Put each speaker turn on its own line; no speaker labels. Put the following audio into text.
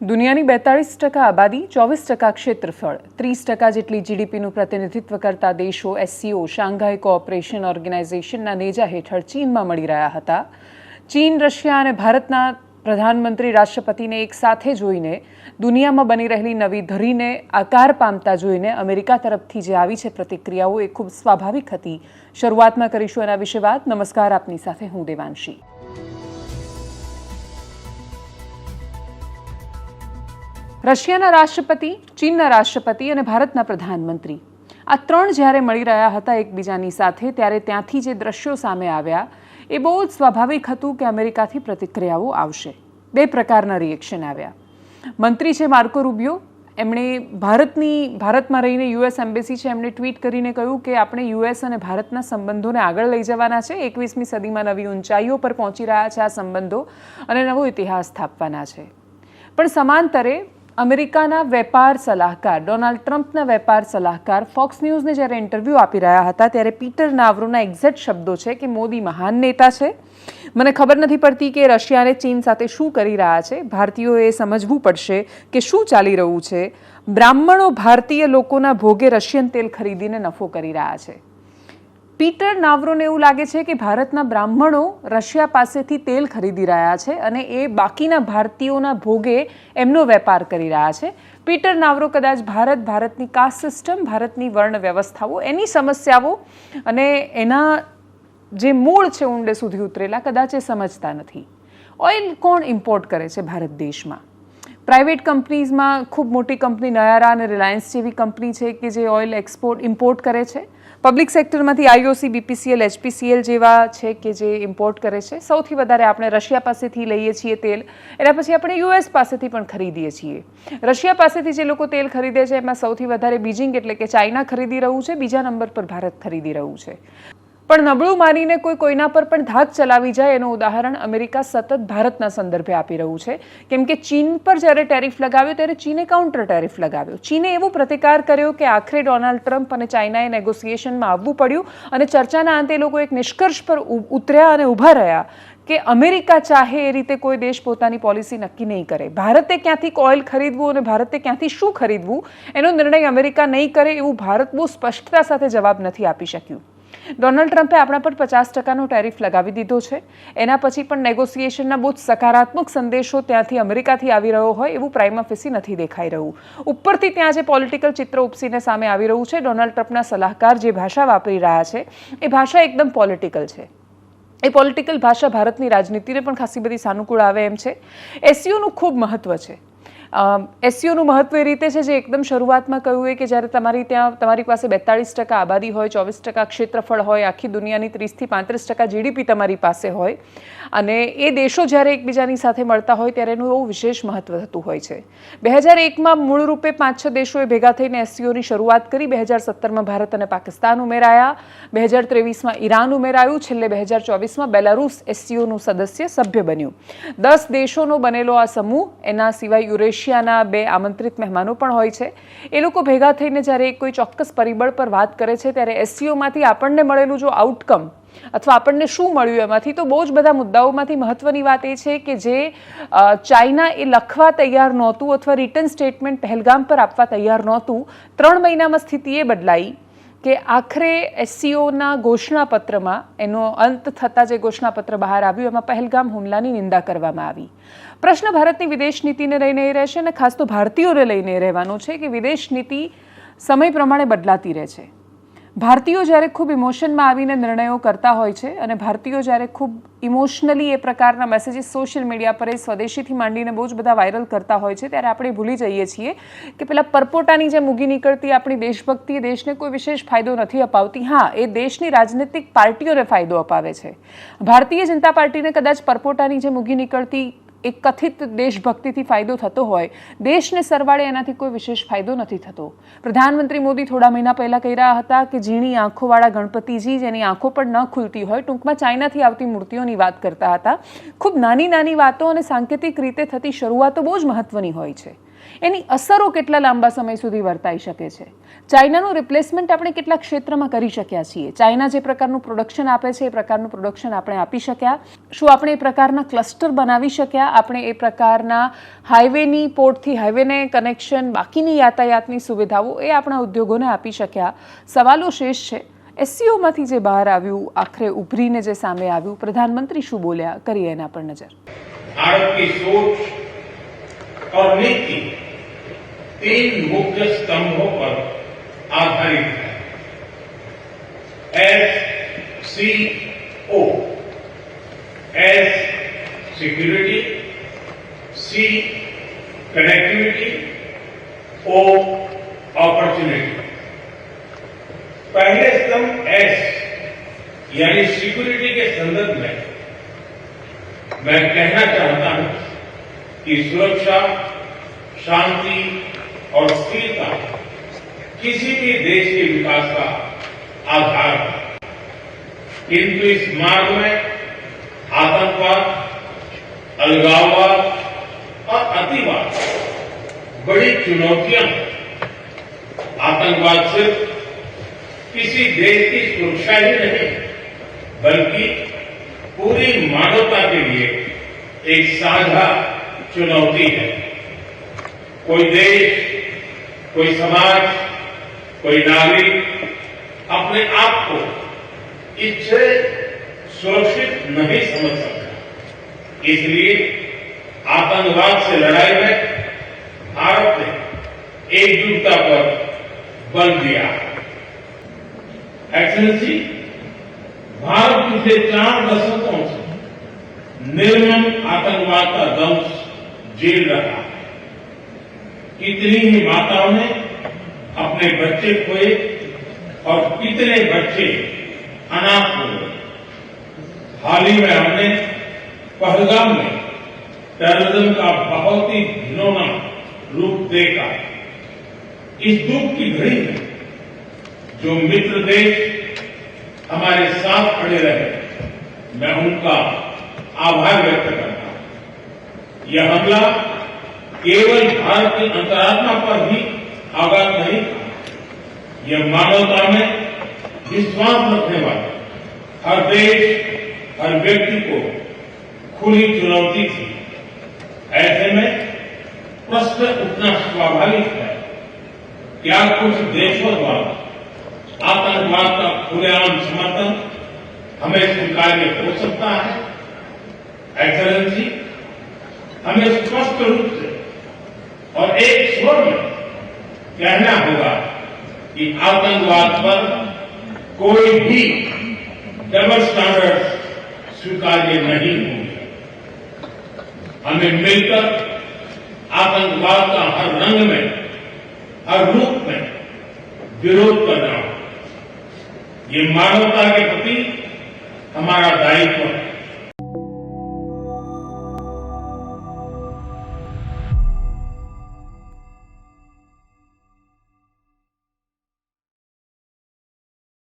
દુનિયાની બેતાળીસ ટકા આબાદી, ચોવીસ ટકા ક્ષેત્રફળ, ત્રીસ ટકા જેટલી જીડીપીનું પ્રતિનિધિત્વ કરતા દેશો, એસસીઓ, શાંઘાઈ કોઓપરેશન ઓર્ગેનાઇઝેશનના નેજા હેઠળ ચીનમાં મળી રહ્યા હતા. ચીન, રશિયા અને ભારતના પ્રધાનમંત્રી રાષ્ટ્રપતિને એક સાથે જોઈને, દુનિયામાં બની રહેલી નવી ધરીને આકાર પામતા જોઈને અમેરિકા તરફથી જે આવી છે પ્રતિક્રિયાઓ એ ખૂબ સ્વાભાવિક હતી. શરૂઆતમાં કરીશું એના વિશે વાત. નમસ્કાર, આપની સાથે હું દેવાંશી. રશિયાના રાષ્ટ્રપતિ, ચીનના રાષ્ટ્રપતિ અને ભારતના પ્રધાનમંત્રી. આ ત્રણ જ્યારે મળી રહ્યા હતા એકબીજાની સાથે, ત્યારે ત્યાંથી જે દ્રશ્યો સામે આવ્યા, એ બહુ જ સ્વાભાવિક હતું કે અમેરિકાથી પ્રતિક્રિયાઓ આવશે. બે પ્રકારના રિએક્શન આવ્યા. મંત્રી છે માર્કો રૂબિયો, એમણે ભારતની, ભારતમાં રહીને યુએસ એમ્બેસી છે, એમણે ટ્વીટ કરીને કહ્યું કે આપણે યુએસ અને ભારતના સંબંધોને આગળ લઈ જવાના છે. એકવીસમી સદીમાં નવી ઊંચાઈઓ પર પહોંચી રહ્યા છે આ સંબંધો અને નવો ઇતિહાસ સ્થાપવાના છે. પણ સમાંતરે અમેરિકાના વેપાર સલાહકાર, ડોનાલ્ડ ટ્રમ્પના વેપાર સલાહકાર ફોક્સ ન્યૂઝને જ્યારે ઇન્ટરવ્યૂ આપી રહ્યા હતા, ત્યારે પીટર નાવરોના એક્ઝેક્ટ શબ્દો છે કે મોદી મહાન નેતા છે. મને ખબર નથી પડતી કે રશિયા અને ચીન સાથે શું કરી રહ્યા છે. ભારતીયોએ સમજવું પડશે કે શું ચાલી રહ્યું છે. બ્રાહ્મણો ભારતીય લોકોના ભોગે રશિયન તેલ ખરીદીને નફો કરી રહ્યા છે. પીટર નાવરોને એવું લાગે છે કે ભારતના બ્રાહ્મણો રશિયા પાસેથી તેલ ખરીદી રહ્યા છે અને એ બાકીના ભારતીયોના ભોગે એમનો વેપાર કરી રહ્યા છે. પીટર નાવરો કદાચ ભારત, ભારતની કાસ્ટ સિસ્ટમ, ભારતની વર્ણ વ્યવસ્થાઓ, એની સમસ્યાઓ અને એના જે મૂળ છે ઊંડે સુધી ઉતરેલા કદાચ એ સમજતા નથી. ઓઇલ કોણ ઇમ્પોર્ટ કરે છે ભારત દેશમાં? પ્રાઇવેટ કંપનીઝમાં ખૂબ મોટી કંપની નયારા અને રિલાયન્સ જેવી કંપની છે કે જે ઓઇલ એક્સપોર્ટ, ઇમ્પોર્ટ કરે છે. પબ્લિક સેક્ટરમાંથી આઈઓસી બીપીસીએલ એચપીસીએલ જેવા છે કે જે ઇમ્પોર્ટ કરે છે. સૌથી વધારે આપણે રશિયા પાસેથી લઈએ છીએ તેલ. એના પછી આપણે યુએસ પાસેથી પણ ખરીદીએ છીએ. રશિયા પાસેથી જે લોકો તેલ ખરીદે છે, એમાં સૌથી વધારે બીજિંગ એટલે કે ચાઇના ખરીદી રહ્યું છે, બીજા નંબર પર ભારત ખરીદી રહ્યું છે. પણ નબળું માનીને કોઈ કોઈના પર પણ ધાક ચલાવી જાય એનું ઉદાહરણ અમેરિકા સતત ભારતના સંદર્ભે આપી રહ્યું છે. કેમ કે ચીન પર જ્યારે ટેરિફ લગાવ્યો ત્યારે ચીને કાઉન્ટર ટેરિફ લગાવ્યો. ચીને એવો પ્રતિકાર કર્યો કે આખરે ડોનાલ્ડ ટ્રમ્પ અને ચાઇનાએ નેગોસિએશનમાં આવવું પડ્યું અને ચર્ચાના અંતે લોકો એક નિષ્કર્ષ પર ઉતર્યા અને ઊભા રહ્યા કે અમેરિકા ચાહે એ રીતે કોઈ દેશ પોતાની પોલિસી નક્કી નહીં કરે. ભારતે ક્યાંથી ઓઇલ ખરીદવું અને ભારતે ક્યાંથી શું ખરીદવું એનો નિર્ણય અમેરિકા નહીં કરે એવું ભારત બહુ સ્પષ્ટતા સાથે જવાબ નથી આપી શક્યું. ડોનાલ્ડ ટ્રમ્પે આપણા પર પચાસ ટકાનો ટેરિફ લગાવી દીધો છે. એના પછી પણ નેગોસિએશનના બહુ જ સકારાત્મક સંદેશો ત્યાંથી અમેરિકાથી આવી રહ્યો હોય એવું પ્રાઇમ ઓફિસી નથી દેખાઈ રહ્યું. ઉપરથી ત્યાં જે પોલિટિકલ ચિત્ર ઉપસીને સામે આવી રહ્યું છે, ડોનાલ્ડ ટ્રમ્પના સલાહકાર જે ભાષા વાપરી રહ્યા છે, એ ભાષા એકદમ પોલિટિકલ છે. એ પોલિટિકલ ભાષા ભારતની રાજનીતિને પણ ખાસી બધી સાનુકૂળ આવે એમ છે. એસસીઓનું ખૂબ મહત્ત્વ છે. એસસીઓનું મહત્વ એ રીતે છે જે એકદમ શરૂઆતમાં કહ્યું એ કે જ્યારે તમારી ત્યાં, તમારી પાસે બેતાળીસ ટકા આબાદી હોય, ચોવીસ ટકા ક્ષેત્રફળ હોય, આખી દુનિયાની ત્રીસથી પાંત્રીસ ટકા જીડીપી તમારી પાસે હોય, અને એ દેશો જ્યારે એકબીજાની સાથે મળતા હોય ત્યારે એનું એવું વિશેષ મહત્વ થતું હોય છે. બે હજાર એકમાં મૂળરૂપે પાંચ છ દેશોએ ભેગા થઈને એસસીઓની શરૂઆત કરી, બે હજાર સત્તરમાં ભારત અને પાકિસ્તાન ઉમેરાયા, બે હજાર ત્રેવીસમાં ઈરાન ઉમેરાયું, છેલ્લે બે હજાર ચોવીસમાં બેલારૂસ એસસીઓનું સદસ્ય સભ્ય બન્યું. દસ દેશોનો બનેલો આ સમૂહ, એના સિવાય યુરેશ એશિયાના બે આમંત્રિત મહેમાનો પણ હોય છે. એ લોકો ભેગા થઈને જ્યારે કોઈ ચોક્કસ પરિબળ પર વાત કરે છે, ત્યારે એસસીઓમાંથી આપણને મળેલું જો આઉટકમ અથવા આપણને શું મળ્યું એમાંથી, તો બહુ જ બધા મુદ્દાઓમાંથી મહત્વની વાત એ છે કે જે ચાઇના એ લખવા તૈયાર નહોતું અથવા રિટર્ન સ્ટેટમેન્ટ પહેલગામ પર આપવા તૈયાર નહોતું, ત્રણ મહિનામાં સ્થિતિ એ બદલાઈ. કે આખરે એસસીઓના ઘોષણાપત્રમાં, એનો અંત થતાં જે ઘોષણાપત્ર બહાર આવ્યું, એમાં પહેલગામ હુમલાની નિંદા કરવામાં આવી. પ્રશ્ન ભારતની વિદેશ નીતિને લઈને એ રહેશે અને ખાસ તો ભારતીયોને લઈને રહેવાનો છે કે વિદેશ નીતિ સમય પ્રમાણે બદલાતી રહે છે. ભારતીયો જ્યારે ખૂબ ઇમોશનમાં આવીને નિર્ણયો કરતા હોય છે અને ભારતીયો જ્યારે ખૂબ ઇમોશનલી એ પ્રકારના મેસેજીસ સોશિયલ મીડિયા પર એ સ્વદેશીથી માંડીને બહુ જ બધા વાયરલ કરતા હોય છે, ત્યારે આપણે ભૂલી જઈએ છીએ કે પેલા પરપોટાની જે મૂગી નીકળતી આપણી દેશભક્તિ દેશને કોઈ વિશેષ ફાયદો નથી અપાવતી. હા, એ દેશની રાજનૈતિક પાર્ટીઓને ફાયદો અપાવે છે. ભારતીય જનતા પાર્ટીને કદાચ પરપોટાની જે મૂગી નીકળતી એક કથિત દેશભક્તિથી ફાયદો થતો હોય, દેશને સરવાળે એનાથી કોઈ વિશેષ ફાયદો નથી થતો. પ્રધાનમંત્રી મોદી થોડા મહિના પહેલાં કહી રહ્યા હતા કે ઝીણી આંખોવાળા ગણપતિજી જેની આંખો પણ ન ખુલતી હોય, ટૂંકમાં ચાઇનાથી આવતી મૂર્તિઓની વાત કરતા હતા. ખૂબ નાની નાની વાતો અને સાંકેતિક રીતે થતી શરૂઆતો બહુ જ મહત્ત્વની હોય છે. એની અસરો કેટલા લાંબા સમય સુધી વર્તાઈ શકે છે ચાઇનાનું રિપ્લેસમેન્ટ આપણે કેટલા ક્ષેત્રમાં કરી શક્યા છીએ ચાઇના જે પ્રકારનું પ્રોડક્શન આપે છે એ પ્રકારનું પ્રોડક્શન આપણે આપી શક્યા શું આપણે એ પ્રકારના ક્લસ્ટર બનાવી શક્યા આપણે એ પ્રકારના હાઈવેની પોર્ટથી હાઈવેને કનેક્શન બાકીની યાતાયાતની સુવિધાઓ એ આપણા ઉદ્યોગોને આપી શક્યા સવાલો શેષ છે એસસીઓમાંથી જે બહાર આવ્યું આખરે ઉભરીને જે સામે આવ્યું પ્રધાનમંત્રી શું બોલ્યા કરીએ એના પર નજર
भारत की सोच और नीति तीन मुख्य स्तंभों पर आधारित है। S C O S security C connectivity O opportunity पहले स्तंभ एस यानी सिक्योरिटी के संदर्भ में मैं कहना चाहता हूँ कि सुरक्षा, शांति और स्थिरता किसी भी देश के विकास का आधार है किंतु इस मार्ग में आतंकवाद, अलगाववाद और अतिवाद, बड़ी चुनौतियाँ। आतंकवाद सिर्फ़ किसी देश की सुरक्षा ही नहीं, बल्कि पूरी मानवता के लिए एक साझा चुनौती है। कोई देश कोई समाज, कोई नागरिक अपने आप को इससे सुरक्षित नहीं समझ सकता। इसलिए आतंकवाद से लड़ाई में भारत ने एकजुटता पर बल दिया। एक्सलेंसी भारत पिछले चार दशकों से निर्मम आतंकवाद का दंश झेल रहा कितनी ही माताओं ने अपने बच्चे खोए और कितने बच्चे अनाथ हो गए। हाल ही में हमने पहलगाम में टेररिज्म का बहुत ही घिनौना रूप देखा। इस दुख की घड़ी में जो मित्र देश हमारे साथ खड़े रहे। मैं उनका आभार व्यक्त करता हूँ। यह हमला केवल भारत की अंतरात्मा पर ही आघात नहीं यह मानवता में विश्वास रखने वाले हर देश, हर व्यक्ति को खुली चुनौती थी। ऐसे में प्रश्न उतना स्वाभाविक है। क्या कुछ देशों द्वारा आतंकवाद का खुलेआम समर्थन हमें स्वीकार्य हो सकता है? एक्सलेंसी हमें स्पष्ट रूप से और एक स्वर में कहना होगा कि आतंकवाद पर कोई भी डबल स्टैंडर्ड स्वीकार्य नहीं होंगे। हमें मिलकर आतंकवाद का हर रंग में, हर रूप में विरोध करना होगा। ये मानवता के प्रति हमारा दायित्व है।